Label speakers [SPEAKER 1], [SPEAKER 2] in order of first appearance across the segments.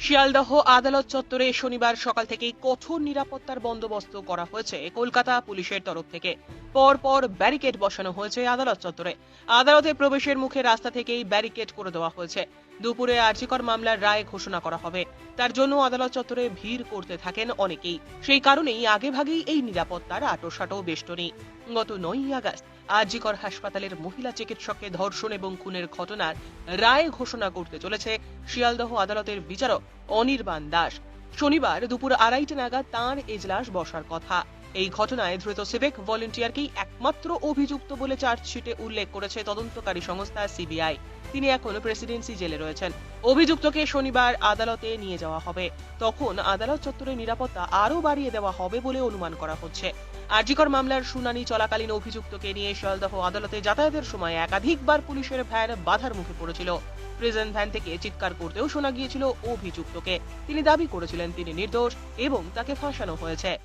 [SPEAKER 1] শিয়ালদহ আদালত চত্বরে শনিবার সকাল থেকেই কঠোর নিরাপত্তার বন্দোবস্ত করা হয়েছে কলকাতা পুলিশের তরফ থেকে। পর পর ব্যারিকেড বসানো হয়েছে আদালত চত্বরে। আদালতে প্রবেশের মুখে রাস্তা থেকেই ব্যারিকেড করে দেওয়া হয়েছে। দুপুরে আর্জিকর মামলার রায় ঘোষণা করা হবে। তার জন্য আদালত চত্বরে ভিড় করতে থাকেন অনেকেই। সেই কারণেই আগেভাগেই এই নিরাপত্তার আটোসাটো বেষ্টনী গত নয়ই আগস্ট আরজিকর হাসপাতালের মহিলা চিকিৎসককে ধর্ষণ এবং খুনের ঘটনার রায় ঘোষণা করতে চলেছে শিয়ালদহ আদালতের বিচারক অনির্বাণ দাস। শনিবার দুপুর আড়াইটে নাগাদ তাঁর এজলাস বসার কথা। এই ঘটনায় ধৃত সিভিক ভলেন্টিয়ারকেই একমাত্র অভিযুক্ত বলে চার্জশিটে উল্লেখ করেছে তদন্তকারী সংস্থা সিবিআই। তিনি এখন প্রেসিডেন্সি জেলে রয়েছেন। অভিযুক্তকে শনিবার আদালতে নিয়ে যাওয়া হবে। তখন আদালত চত্বরে নিরাপত্তা আরও বাড়িয়ে দেওয়া হবে বলে অনুমান করা হচ্ছে। আরজিকর মামলার শুনানি চলাকালীন অভিযুক্তকে নিয়ে শিয়ালদহ আদালতে যাতায়াতের সময় একাধিকবার পুলিশের ভ্যান বাধার মুখে পড়েছিল। প্রিজন ভ্যান থেকে চিৎকার করতেও শোনা গিয়েছিল অভিযুক্তকে। তিনি দাবি করেছিলেন, তিনি নির্দোষ এবং তাকে ফাঁসানো হয়েছে।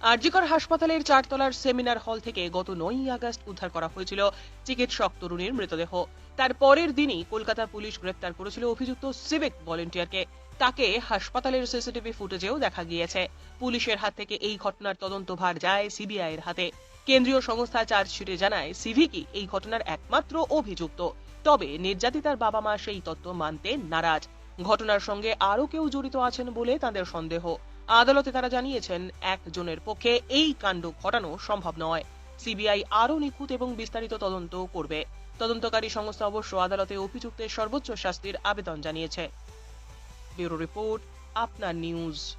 [SPEAKER 1] আরজিকর হাসপাতালের চারতলার সেমিনার হল থেকে গত নয়ই আগস্ট উদ্ধার করা হয়েছিল চিকিৎসক তরুণীর মৃতদেহ। তার পরের দিনই কলকাতা পুলিশ গ্রেপ্তার করেছিল অভিযুক্ত সিভিক ভলেন্টিয়ারকে। তাকে হাসপাতালের সিসিটিভি ফুটেজেও দেখা গিয়েছে। পুলিশের হাত থেকে এই ঘটনার তদন্তভার যায় সিবিআই এর হাতে। কেন্দ্রীয় সংস্থা চার্জশিটে জানায় সিভিকি এই ঘটনার একমাত্র অভিযুক্ত। তবে নির্যাতিতার বাবা মা সেই তত্ত্ব মানতে নারাজ। ঘটনার সঙ্গে আরও কেউ জড়িত আছেন বলে তাদের সন্দেহ। আদালতে তারা জানিয়েছেন, একজনের পক্ষে এই কাণ্ড ঘটানো সম্ভব নয়। সিবিআই আরও নিখুঁত এবং বিস্তারিত তদন্ত করবে। তদন্তকারী সংস্থা অবশ্য আদালতে অভিযুক্তের সর্বোচ্চ শাস্তির আবেদন জানিয়েছে। ব্যুরো রিপোর্ট, আপনার নিউজ।